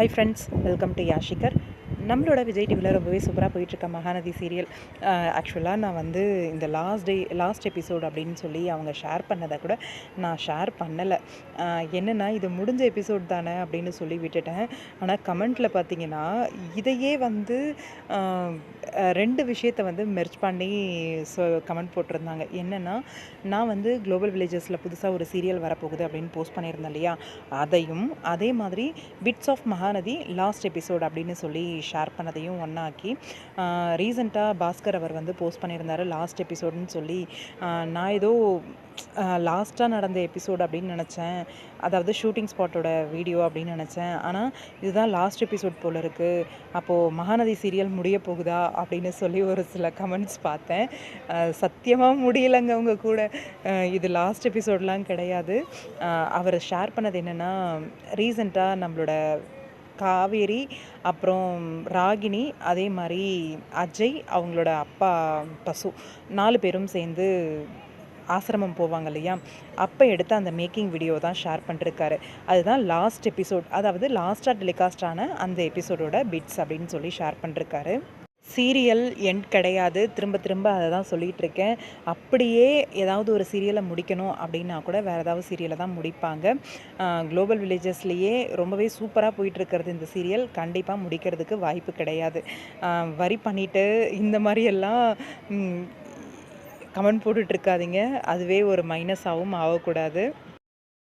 High friends welcome to யாஷிகர் நம்மளோட விஜய் டிவியில் ரொம்பவே சூப்பராக போயிட்டுருக்க மகாநதி சீரியல் ஆக்சுவலாக நான் வந்து இந்த லாஸ்ட் டே லாஸ்ட் எபிசோட் அப்படின்னு சொல்லி அவங்க ஷேர் பண்ணதை கூட நான் ஷேர் பண்ணலை. என்னென்னா இது முடிஞ்ச எபிசோட் தானே அப்படின்னு சொல்லி விட்டுட்டேன். ஆனால் கமெண்ட்டில் பார்த்தீங்கன்னா இதையே வந்து ரெண்டு விஷயத்தை வந்து மெர்ச் பண்ணி சொ கமெண்ட் போட்டிருந்தாங்க. என்னென்னா நான் வந்து குளோபல் வில்லேஜஸில் புதுசாக ஒரு சீரியல் வரப்போகுது அப்படின்னு போஸ்ட் பண்ணியிருந்தேன் இல்லையா? அதையும் அதே மாதிரி bits of Mahanadi last episode அப்படின்னு சொல்லி ஷேர் பண்ணதையும் ஒன்றாக்கி ரீசெண்டாக பாஸ்கர் அவர் வந்து போஸ்ட் பண்ணியிருந்தாரு லாஸ்ட் எபிசோடுன்னு சொல்லி நான் ஏதோ லாஸ்ட்டாக நடந்த எபிசோட் அப்படின்னு நினச்சேன். அதாவது ஷூட்டிங் ஸ்பாட்டோட வீடியோ அப்படின்னு நினச்சேன். ஆனால் இதுதான் லாஸ்ட் எபிசோட் போல் இருக்குது அப்போது மகாநதி சீரியல் முடிய போகுதா அப்படின்னு சொல்லி ஒரு சில கமெண்ட்ஸ் பார்த்தேன். சத்தியமாக முடியலைங்க அவங்க கூட. இது லாஸ்ட் எபிசோட்லாம் கிடையாது. அவர் ஷேர் பண்ணது என்னென்னா ரீசெண்டாக நம்மளோட காவேரி அப்புறம் ராகினி அதே மாதிரி அஜய் அவங்களோட அப்பா பசு நாலு பேரும் சேர்ந்து ஆசிரமம் போவாங்க இல்லையா? அப்போ எடுத்த அந்த மேக்கிங் வீடியோ தான் ஷேர் பண்ணிருக்காரு. அதுதான் லாஸ்ட் எபிசோட் அதாவது லாஸ்ட்டாக டெலிகாஸ்ட் ஆன அந்த எபிசோடோட பிட்ஸ் அப்படின்னு சொல்லி ஷேர் பண்ணிருக்காரு. சீரியல் எண்ட் கிடையாது. திரும்ப திரும்ப அதை தான் சொல்லிகிட்டு இருக்கேன். அப்படியே ஏதாவது ஒரு சீரியலை முடிக்கணும் அப்படின்னா கூட வேறு ஏதாவது சீரியலை தான் முடிப்பாங்க. குளோபல் வில்லேஜஸ்லேயே ரொம்பவே சூப்பராக போயிட்டுருக்கிறது இந்த சீரியல் கண்டிப்பாக முடிக்கிறதுக்கு வாய்ப்பு கிடையாது. வரி பண்ணிவிட்டு இந்த மாதிரியெல்லாம் கமெண்ட் போட்டுட்ருக்காதீங்க அதுவே ஒரு மைனஸாகவும் ஆகக்கூடாது.